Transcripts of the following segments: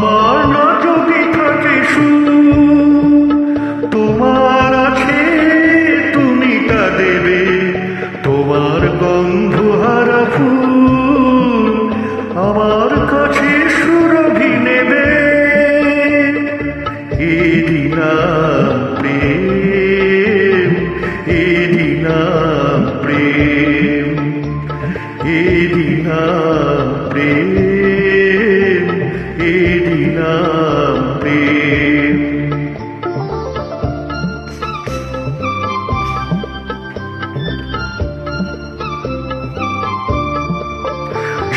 আমার নাটকে থাকে তোমার দেবে। তোমার ফুল আমার কাছে নেবে প্রেম প্রেম এদিনা প্রেম।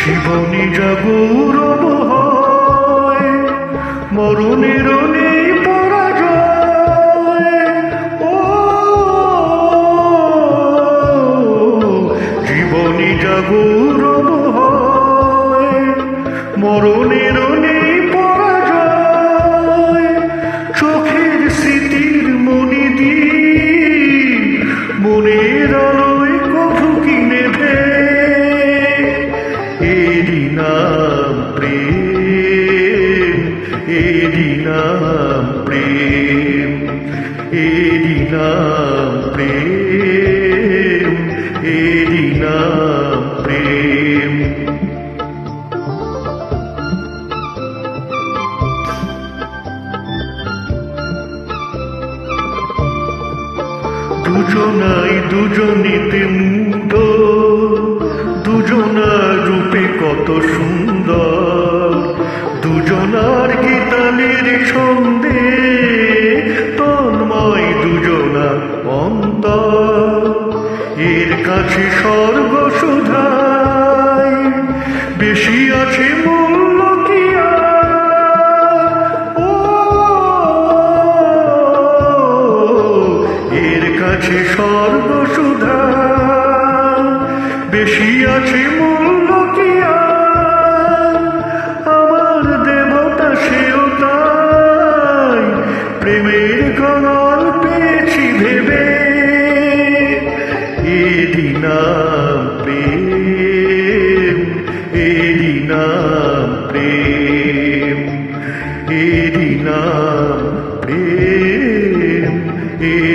জীবনী জগুর মরণের জীবনী জগুর মরণের নেই এরি নাম প্রেম এরি নাম প্রেম এরি নাম প্রেম এরি নাম প্রেম দুজনাই দুজনিতে মুগ্ধ দুজনার রূপে কত সুন্দর দুজনার গীতালের ছন্দে তন্ময় দুজনা অন্তর এর কাছে স্বর্গ সুধাই, বেশি আছে? ও, এর কাছে বেশি আছে মূল প্রেম এরি না প্রেম এ